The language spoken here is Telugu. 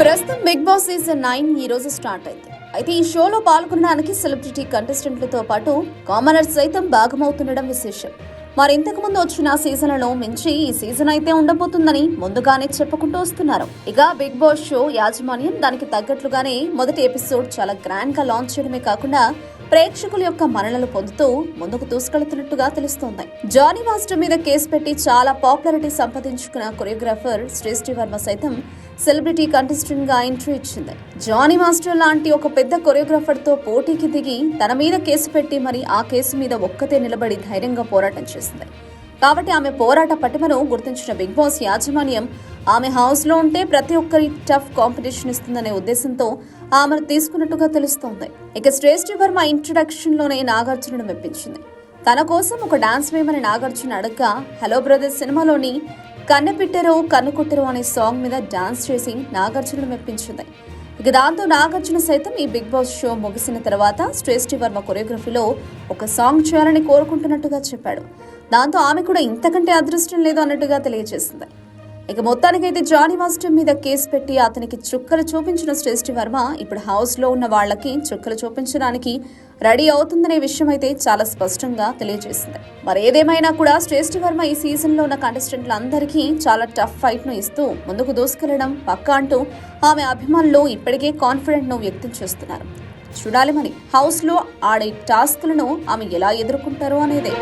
ప్రస్తుతం బిగ్ బాస్ సీజన్ నైన్ ఈ రోజు స్టార్ట్ అయింది. అయితే ఈ షోలో పాల్గొనడానికి సెలబ్రిటీ కంటెస్టెంట్లతో పాటు కామనర్స్ సైతం భాగమవుతుండడం విశేషం. మరి ఇంతకు ముందు వచ్చిన సీజన్లలో మించి ఈ సీజన్ అయితే ఉండబోతుందని ముందుగానే చెప్పుకుంటూ వస్తున్నారు. ఇక బిగ్ బాస్ షో యాజమాన్యం దానికి తగ్గట్లుగానే మొదటి ఎపిసోడ్ చాలా గ్రాండ్గా లాంచ్ చేయడమే కాకుండా ప్రేక్షకుల యొక్క మరణలు పొందుతూ ముందుకు దూసుకెళ్తున్నట్టుగా తెలుస్తోంది. జానీ మాస్టర్ మీద కేసు పెట్టి చాలా పాపులారిటీ సంపాదించుకున్న కొరియోగ్రాఫర్ శ్రీశ్రీ వర్మ సైతం సెలబ్రిటీ కంటెస్టెంట్గా ఎంట్రీ ఇచ్చింది. జానీ మాస్టర్ లాంటి ఒక పెద్ద కొరియోగ్రాఫర్తో పోటీకి దిగి తన మీద కేసు పెట్టి మరి ఆ కేసు మీద ఒక్కతే నిలబడి ధైర్యంగా పోరాటం చేసింది. కాబట్టి ఆమె పోరాట పటిమను గుర్తించిన బిగ్ బాస్ యాజమాన్యం ఆమె హౌస్లో ఉంటే ప్రతి ఒక్కరి టఫ్ కాంపిటీషన్ ఇస్తుందనే ఉద్దేశంతో ఆమెను తీసుకున్నట్టుగా తెలుస్తోంది. ఇక శ్రేష్ఠి వర్మ ఇంట్రడక్షన్లోనే నాగార్జునను మెప్పించింది. తన కోసం ఒక డాన్స్ వేయమని నాగార్జున అడగ్గా హలో బ్రదర్స్ సినిమాలోని కన్నెపిట్టెరు కన్నుకుట్టెరు అనే సాంగ్ మీద డాన్స్ చేసి నాగార్జున మెప్పించింది. ఇక దాంతో నాగార్జున సైతం ఈ బిగ్ బాస్ షో ముగిసిన తర్వాత శ్రేష్ఠి వర్మ కొరియోగ్రఫీలో ఒక సాంగ్ చేయాలని కోరుకుంటున్నట్టుగా చెప్పాడు. దాంతో ఆమె కూడా ఇంతకంటే అదృష్టం లేదు అన్నట్టుగా తెలియజేసింది. ఇక మొత్తానికైతే జానీ మాస్టర్ మీద కేసు పెట్టి అతనికి చుక్కలు చూపించిన శ్రేష్ఠి వర్మ ఇప్పుడు హౌస్లో ఉన్న వాళ్ళకి చుక్కలు చూపించడానికి రెడీ అవుతుందనే విషయం అయితే చాలా స్పష్టంగా తెలియజేసింది. మరి ఏదేమైనా కూడా శ్రేష్ఠి వర్మ ఈ సీజన్లో ఉన్న కంటెస్టెంట్లందరికీ చాలా టఫ్ ఫైట్ను ఇస్తూ ముందుకు దూసుకెళ్ళడం పక్కా అంటూ ఆమె అభిమానులు ఇప్పటికే కాన్ఫిడెంట్ను వ్యక్తం చేస్తున్నారు. చూడాలి మరి హౌస్లో ఆడే టాస్క్లను ఆమె ఎలా ఎదుర్కొంటారో అనేదే.